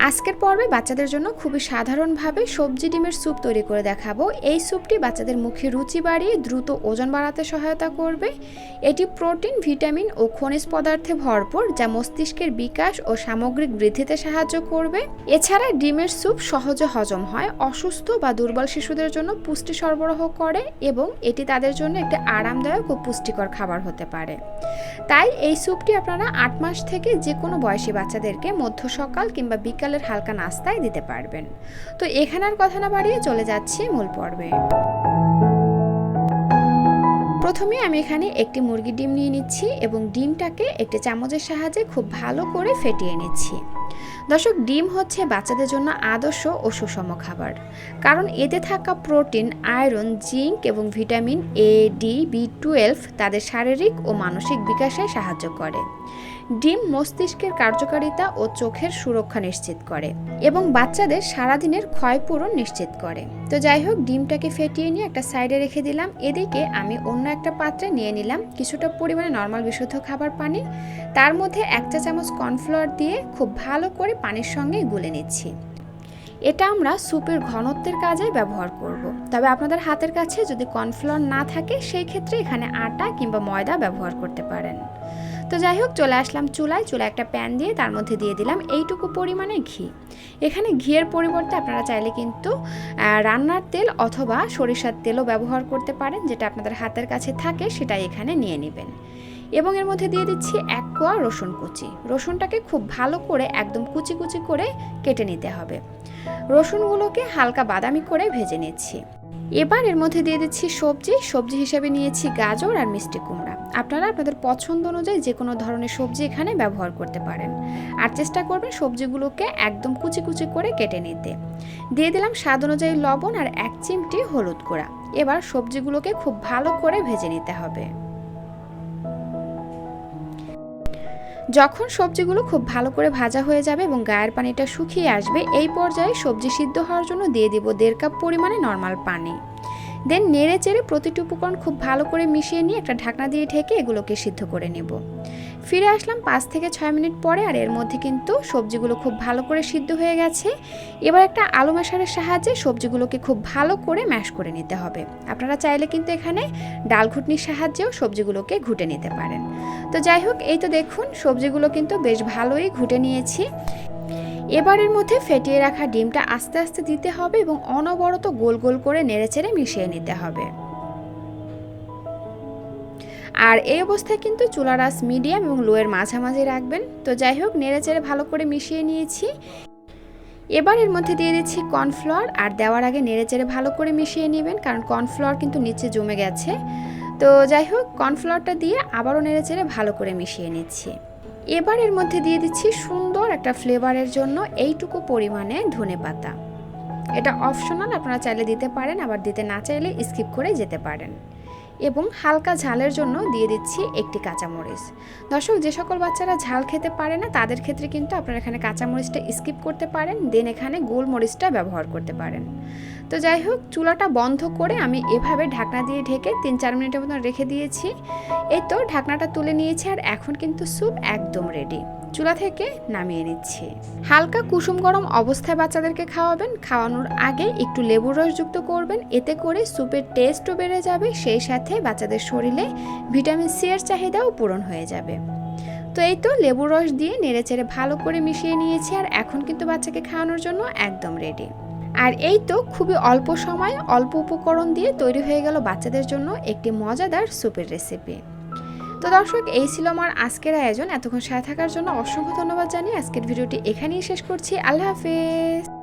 আজকের পর্বে বাচ্চাদের জন্য খুবই সাধারণভাবে সবজি ডিমের স্যুপ তৈরি করে দেখাবো। এই স্যুপটি বাচ্চাদের মুখে রুচি বাড়িয়ে দ্রুত ওজন বাড়াতে সহায়তা করবে। এটি প্রোটিন, ভিটামিন ও খনিজ পদার্থে ভরপুর, যা মস্তিষ্কের বিকাশ ও সামগ্রিক বৃদ্ধিতে সাহায্য করবে। এছাড়া ডিমের স্যুপ সহজে হজম হয়, অসুস্থ বা দুর্বল শিশুদের জন্য পুষ্টি সরবরাহ করে এবং এটি তাদের জন্য একটি আরামদায়ক ও পুষ্টিকর খাবার হতে পারে। তাই এই স্যুপটি আপনারা আট মাস থেকে যে কোনো বয়সী বাচ্চাদেরকে মধ্য সকাল কিংবা বিকালের হালকা নাস্তায় দিতে পারবেন। তো এখানে আর কথা না বাড়িয়ে চলে যাচ্ছি মূল পর্বে। প্রথমে আমি এখানে একটি মুরগির ডিম নিয়ে নিচ্ছি এবং ডিমটাকে একটি চামচের সাহায্যে খুব ভালো করে ফেটিয়ে নিচ্ছি। দর্শক, ডিম হচ্ছে বাচ্চাদের জন্য আদর্শ ও সুষম খাবার। কারণ এতে থাকা প্রোটিন, আয়রন, জিঙ্ক এবং vitamin A D B twelve তাদের শারীরিক ও মানসিক বিকাশে সাহায্য করে। ডিম মস্তিষ্কের কার্যকারিতা ও চোখের সুরক্ষা নিশ্চিত করে এবং বাচ্চাদের সারাদিনের ক্ষয়পূরণ নিশ্চিত করে। তো যাই হোক, ডিমটাকে ফেটিয়ে নিয়ে একটা সাইডে রেখে দিলাম। এদিকে আমি অন্য একটা পাত্রে নিয়ে নিলাম কিছুটা পরিমাণে নর্মাল বিশুদ্ধ খাবার পানি। তার মধ্যে এক চা চামচ কর্নফ্লাওয়ার দিয়ে খুব ভালো করে পানির সঙ্গে গুলে নিচ্ছি। এটা আমরা স্যুপের ঘনত্বের কাজে ব্যবহার করব। তবে আপনাদের হাতের কাছে যদি কর্নফ্লাওয়ার না থাকে, সেই ক্ষেত্রে এখানে আটা কিংবা ময়দা ব্যবহার করতে পারেন। তো যাই হোক, চলে আসলাম চুলায়। চুলায় একটা প্যান দিয়ে তার মধ্যে দিয়ে দিলাম এইটুকু পরিমাণে ঘি। এখানে ঘিয়ের পরিবর্তে আপনারা চাইলে কিন্তু রান্নার তেল অথবা সরিষার তেলও ব্যবহার করতে পারেন। যেটা আপনাদের হাতের কাছে থাকে, সেটাই এখানে নিয়ে নেবেন। এবং এর মধ্যে দিয়ে দিচ্ছি এক কোয়া রসুন কুচি। রসুনটাকে খুব ভালো করে একদম কুচি কুচি করে কেটে নিতে হবে। রসুনগুলোকে হালকা বাদামি করে ভেজে নিচ্ছি। এবার এর মধ্যে দিয়ে দিচ্ছি সবজি। সবজি হিসেবে নিয়েছি গাজর আর মিষ্টি কুমড়া। আপনারা আপনাদের পছন্দ অনুযায়ী যে কোনো ধরনের সবজি এখানে ব্যবহার করতে পারেন। আর চেষ্টা করবেন সবজিগুলোকে একদম কুচি কুচি করে কেটে নিতে। দিয়ে দিলাম স্বাদ অনুযায়ী লবণ আর এক চিমটি হলুদ গুঁড়া। এবার সবজিগুলোকে খুব ভালো করে ভেজে নিতে হবে। যখন সবজিগুলো খুব ভালো করে ভাজা হয়ে যাবে এবং গায়ের পানিটা শুকিয়ে আসবে, এই পর্যায়ে সবজি সিদ্ধ হওয়ার জন্য দিয়ে দিব দেড় কাপ পরিমাণে নর্মাল পানি। দেন নেড়ে চেড়ে প্রতিটি উপকরণ খুব ভালো করে মিশিয়ে নিয়ে একটা ঢাকনা দিয়ে ঢেকে এগুলোকে সিদ্ধ করে নেব। ফিরে আসলাম পাঁচ থেকে ছয় মিনিট পরে আর এর মধ্যে কিন্তু সবজিগুলো খুব ভালো করে সিদ্ধ হয়ে গেছে। এবার একটা আলু মেশারের সাহায্যে সবজিগুলোকে খুব ভালো করে ম্যাশ করে নিতে হবে। আপনারা চাইলে কিন্তু এখানে ডাল ঘুটনির সাহায্যেও সবজিগুলোকে ঘুটে নিতে পারেন। তো যাই হোক, এই তো দেখুন, সবজিগুলো কিন্তু বেশ ভালোই ঘুটে নিয়েছি। এবারের মধ্যে ফেটিয়ে রাখা ডিমটা আস্তে আস্তে দিতে হবে এবং অনবরত গোল গোল করে নেড়েচেড়ে মিশিয়ে নিতে হবে। আর এই অবস্থায় কিন্তু চুলার আস মিডিয়াম এবং লোয়ের মাঝামাঝি রাখবেন। তো যাই হোক নেড়েচেড়ে ভালো করে মিশিয়ে নিয়েছি। এবার এর মধ্যে দিয়ে দিচ্ছি কর্নফ্লাওয়ার আর দেওয়ার আগে নেড়েচেড়ে ভালো করে মিশিয়ে নেবেন, কারণ কর্নফ্লাওয়ার কিন্তু নিচে জমে গেছে। তো যাই হোক কর্নফ্লাওয়ারটা দিয়ে আবারও নেড়েচেড়ে ভালো করে মিশিয়ে নিচ্ছি। এবার এর মধ্যে দিয়ে দিচ্ছি সুন্দর একটা ফ্লেভারের জন্য এইটুকু পরিমাণে ধনে পাতা। এটা অপশনাল, আপনারা চাইলে দিতে পারেন, আবার দিতে না চাইলে স্কিপ করে যেতে পারেন। এবং হালকা ঝালের জন্য দিয়ে দিচ্ছি একটি কাঁচামরিচ। দর্শক, যে সকল বাচ্চারা ঝাল খেতে পারে না, তাদের ক্ষেত্রে কিন্তু আপনারা এখানে কাঁচামরিচটা স্কিপ করতে পারেন, দেন এখানে গোলমরিচটা ব্যবহার করতে পারেন। তো যাই হোক, চুলাটা বন্ধ করে আমি এভাবে ঢাকনা দিয়ে ঢেকে তিন চার মিনিটের মতন রেখে দিয়েছি। এই তো, ঢাকনাটা তুলে নিয়েছি আর এখন কিন্তু স্যুপ একদম রেডি চুলা থেকে নামিয়ে নিচ্ছি। হালকা কুসুম গরম অবস্থায় বাচ্চাদেরকে খাওয়াবেন। খাওয়ানোর আগে একটু লেবুর রস যুক্ত করবেন। এতে করে স্যুপের টেস্টও বেড়ে যাবে। সেই সাথে বাচ্চাদের শরীরে ভিটামিন সি এর চাহিদাও পূরণ হয়ে যাবে। তো এই তো লেবুর রস দিয়ে নেড়েচেড়ে ভালো করে মিশিয়ে নিয়েছি আর এখন কিন্তু বাচ্চাকে খাওয়ানোর জন্য একদম রেডি। আর এই তো খুবই অল্প সময় অল্প উপকরণ দিয়ে তৈরি হয়ে গেল বাচ্চাদের জন্য একটি মজাদার স্যুপের রেসিপি। তো দর্শক, এই ছিল আমার আজকের আয়োজন। এতক্ষণ সাথে থাকার জন্য অসংখ্য ধন্যবাদ জানিয়ে আজকের ভিডিওটি এখানেই শেষ করছি। আল্লাহ হাফেজ।